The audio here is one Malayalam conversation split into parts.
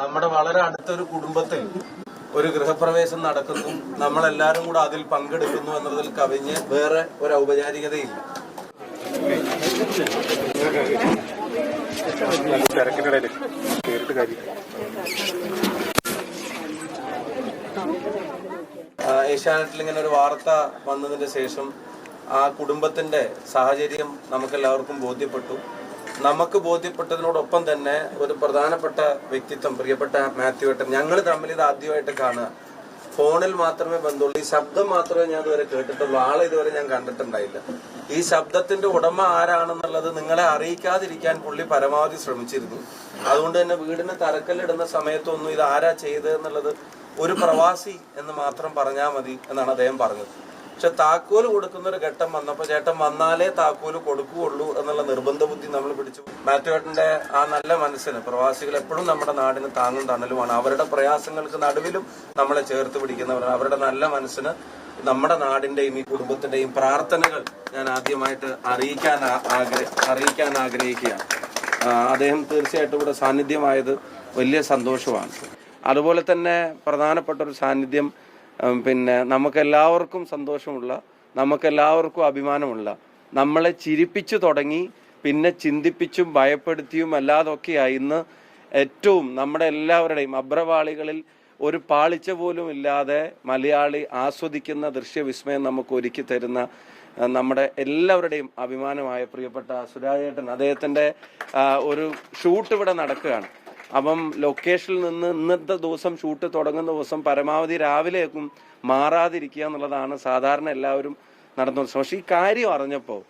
നമ്മുടെ വളരെ അടുത്തൊരു കുടുംബത്തിൽ ഒരു ഗൃഹപ്രവേശം നടക്കുന്നു. നമ്മളെല്ലാരും കൂടെ അതിൽ പങ്കെടുക്കുന്നു എന്നതിൽ കവിഞ്ഞ് വേറെ ഒരു ഔപചാരികതയില്ല. ഏഷ്യാനെറ്റിൽ ഇങ്ങനെ ഒരു വാർത്ത വന്നതിന് ശേഷം ആ കുടുംബത്തിന്റെ സാഹചര്യം നമുക്കെല്ലാവർക്കും ബോധ്യപ്പെട്ടു. നമുക്ക് ബോധ്യപ്പെട്ടതിനോടൊപ്പം തന്നെ ഒരു പ്രധാനപ്പെട്ട വ്യക്തിത്വം പ്രിയപ്പെട്ട മാത്യു ഏട്ടൻ ഞങ്ങൾ തമ്മിൽ ഇത് ആദ്യമായിട്ട് കാണുക. ഫോണിൽ മാത്രമേ ബന്ധമുള്ളൂ ഈ ശബ്ദം മാത്രമേ ഞാൻ ഇതുവരെ കേട്ടിട്ടുള്ളൂ. ആളെ ഇതുവരെ ഞാൻ കണ്ടിട്ടുണ്ടായില്ല. ഈ ശബ്ദത്തിന്റെ ഉടമ ആരാണെന്നുള്ളത് നിങ്ങളെ അറിയിക്കാതിരിക്കാൻ പുള്ളി പരമാവധി ശ്രമിച്ചിരുന്നു. അതുകൊണ്ട് തന്നെ വീടിന് തറക്കല്ലിടുന്ന സമയത്തൊന്നും ഇത് ആരാ ചെയ്തതെന്നുള്ളത് ഒരു പ്രവാസി എന്ന് മാത്രം പറഞ്ഞാൽ മതി എന്നാണ് അദ്ദേഹം പറഞ്ഞത്. പക്ഷെ താക്കോൽ കൊടുക്കുന്ന ഒരു ഘട്ടം വന്നപ്പോ ചേട്ടൻ വന്നാലേ താക്കോൽ കൊടുക്കുകയുള്ളൂ എന്നുള്ള നിർബന്ധ ബുദ്ധി നമ്മൾ പിടിച്ചു. മാത്യു ഏട്ടന്റെ ആ നല്ല മനസ്സിന് പ്രവാസികൾ എപ്പോഴും നമ്മുടെ നാടിന് താങ്ങും തണലുമാണ്. അവരുടെ പ്രയാസങ്ങൾക്ക് നടുവിലും നമ്മളെ ചേർത്ത് പിടിക്കുന്നവരാണ്. അവരുടെ നല്ല മനസ്സിന് നമ്മുടെ നാടിന്റെയും ഈ കുടുംബത്തിന്റെയും പ്രാർത്ഥനകൾ ഞാൻ ആദ്യമായിട്ട് അറിയിക്കാൻ അറിയിക്കാൻ ആഗ്രഹിക്കുകയാണ്. അദ്ദേഹം തീർച്ചയായിട്ടും ഇവിടെ സാന്നിധ്യമായത് വലിയ സന്തോഷമാണ്. അതുപോലെ തന്നെ പ്രധാനപ്പെട്ട ഒരു സാന്നിധ്യം പിന്നെ നമുക്കെല്ലാവർക്കും സന്തോഷമുള്ള നമുക്കെല്ലാവർക്കും അഭിമാനമുള്ള നമ്മളെ ചിരിപ്പിച്ചു തുടങ്ങി പിന്നെ ചിന്തിപ്പിച്ചും ഭയപ്പെടുത്തിയും അല്ലാതൊക്കെയായി ഇന്ന് ഏറ്റവും നമ്മുടെ എല്ലാവരുടെയും അഭ്രവാളികളിൽ ഒരു പാളിച്ച പോലും ഇല്ലാതെ മലയാളി ആസ്വദിക്കുന്ന ദൃശ്യവിസ്മയം നമുക്ക് ഒരുക്കി തരുന്ന നമ്മുടെ എല്ലാവരുടെയും അഭിമാനമായ പ്രിയപ്പെട്ട സുരാജേട്ടൻ അദ്ദേഹത്തിന്റെ ഒരു ഷൂട്ട് ഇവിടെ നടക്കുകയാണ്. അപ്പം ലൊക്കേഷനിൽ നിന്ന് ഇന്നത്തെ ദിവസം ഷൂട്ട് തുടങ്ങുന്ന ദിവസം പരമാവധി രാവിലെയൊക്കെ മാറാതിരിക്കുക എന്നുള്ളതാണ് സാധാരണ എല്ലാവരും നടന്നു പക്ഷേ ഈ കാര്യം അറിഞ്ഞപ്പോൾ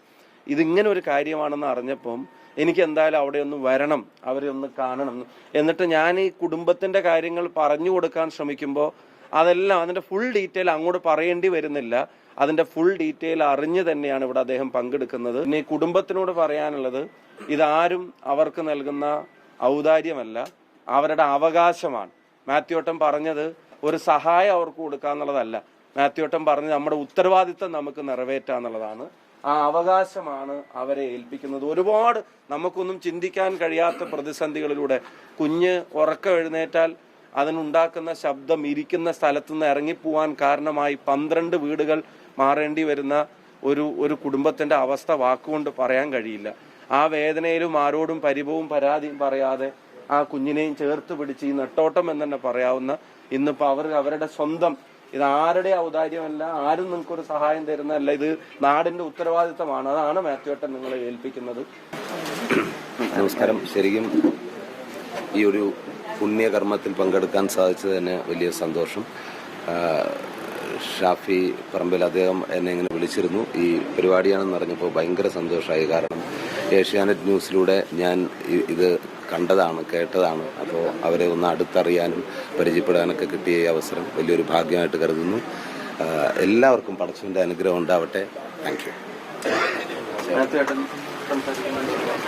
ഇതിങ്ങനെ ഒരു കാര്യമാണെന്ന് അറിഞ്ഞപ്പം എനിക്ക് എന്തായാലും അവിടെ ഒന്ന് വരണം അവരെ ഒന്ന് കാണണം. എന്നിട്ട് ഞാൻ ഈ കുടുംബത്തിന്റെ കാര്യങ്ങൾ പറഞ്ഞു കൊടുക്കാൻ ശ്രമിക്കുമ്പോൾ അതെല്ലാം അതിന്റെ ഫുൾ ഡീറ്റെയിൽ അങ്ങോട്ട് പറയേണ്ടി വരുന്നില്ല. അതിന്റെ ഫുൾ ഡീറ്റെയിൽ അറിഞ്ഞ് തന്നെയാണ് ഇവിടെ അദ്ദേഹം പങ്കെടുക്കുന്നത്. പിന്നെ കുടുംബത്തിനോട് പറയാനുള്ളത് ഇതാരും അവർക്ക് നൽകുന്ന ഔദാര്യമല്ല അവരുടെ അവകാശമാണ്. മാത്യുവട്ടം പറഞ്ഞത് ഒരു സഹായം അവർക്ക് കൊടുക്കുക എന്നുള്ളതല്ല. മാത്യുവട്ടം പറഞ്ഞത് നമ്മുടെ ഉത്തരവാദിത്തം നമുക്ക് നിറവേറ്റുക എന്നുള്ളതാണ്. ആ അവകാശമാണ് അവരെ ഏൽപ്പിക്കുന്നത്. ഒരുപാട് നമുക്കൊന്നും ചിന്തിക്കാൻ കഴിയാത്ത പ്രതിസന്ധികളിലൂടെ കുഞ്ഞ് ഉറക്കം എഴുന്നേറ്റാൽ അതിനുണ്ടാക്കുന്ന ശബ്ദം ഇരിക്കുന്ന സ്ഥലത്തു നിന്ന് ഇറങ്ങിപ്പോവാൻ കാരണമായി പന്ത്രണ്ട് വീടുകൾ മാറേണ്ടി വരുന്ന ഒരു ഒരു കുടുംബത്തിന്റെ അവസ്ഥ വാക്കുകൊണ്ട് പറയാൻ കഴിയില്ല. ആ വേദനയിലും ആരോടും പരിഭവും പരാതിയും പറയാതെ ആ കുഞ്ഞിനെയും ചേർത്ത് പിടിച്ച് ഈ നെട്ടോട്ടം എന്ന് തന്നെ പറയാവുന്ന ഇന്നിപ്പോൾ അവർ അവരുടെ സ്വന്തം ഇത് ആരുടെ ഔദാര്യമല്ല ആരും നിങ്ങൾക്കൊരു സഹായം തരുന്നതല്ല. ഇത് നാടിന്റെ ഉത്തരവാദിത്തമാണ്. അതാണ് മാത്യുവേട്ടൻ നിങ്ങളെ ഏൽപ്പിക്കുന്നത്. നമസ്കാരം. ശരിക്കും ഈ ഒരു പുണ്യകർമ്മത്തിൽ പങ്കെടുക്കാൻ സാധിച്ചത് തന്നെ വലിയ സന്തോഷം. ഷാഫി പറമ്പിൽ അദ്ദേഹം എന്നെ ഇങ്ങനെ വിളിച്ചിരുന്നു. ഈ പരിപാടിയാണെന്ന് അറിഞ്ഞപ്പോൾ ഭയങ്കര സന്തോഷമായി. കാരണം ഏഷ്യാനെറ്റ് ന്യൂസിലൂടെ ഞാൻ ഇത് കണ്ടതാണ് കേട്ടതാണ്. അപ്പോൾ അവരെ ഒന്ന് അടുത്തറിയാനും പരിചയപ്പെടാനൊക്കെ കിട്ടിയ ഈ അവസരം വലിയൊരു ഭാഗ്യമായിട്ട് കരുതുന്നു. എല്ലാവർക്കും പടച്ചുവിന്റെ അനുഗ്രഹം ഉണ്ടാവട്ടെ. താങ്ക് യു നമ്മുടെ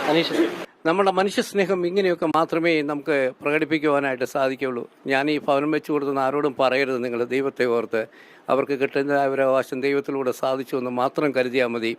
മനുഷ്യ നമ്മുടെ മനുഷ്യസ്നേഹം ഇങ്ങനെയൊക്കെ മാത്രമേ നമുക്ക് പ്രകടിപ്പിക്കുവാനായിട്ട് സാധിക്കുകയുള്ളൂ ഞാൻ ഈ ഭവനം വെച്ചു കൊടുത്തുന്ന ആരോടും പറയരുത് നിങ്ങൾ ദൈവത്തെ ഓർത്ത്. അവർക്ക് കിട്ടുന്ന അവരവകാശം ദൈവത്തിലൂടെ സാധിച്ചു എന്ന് മാത്രം കരുതിയാൽ മതി.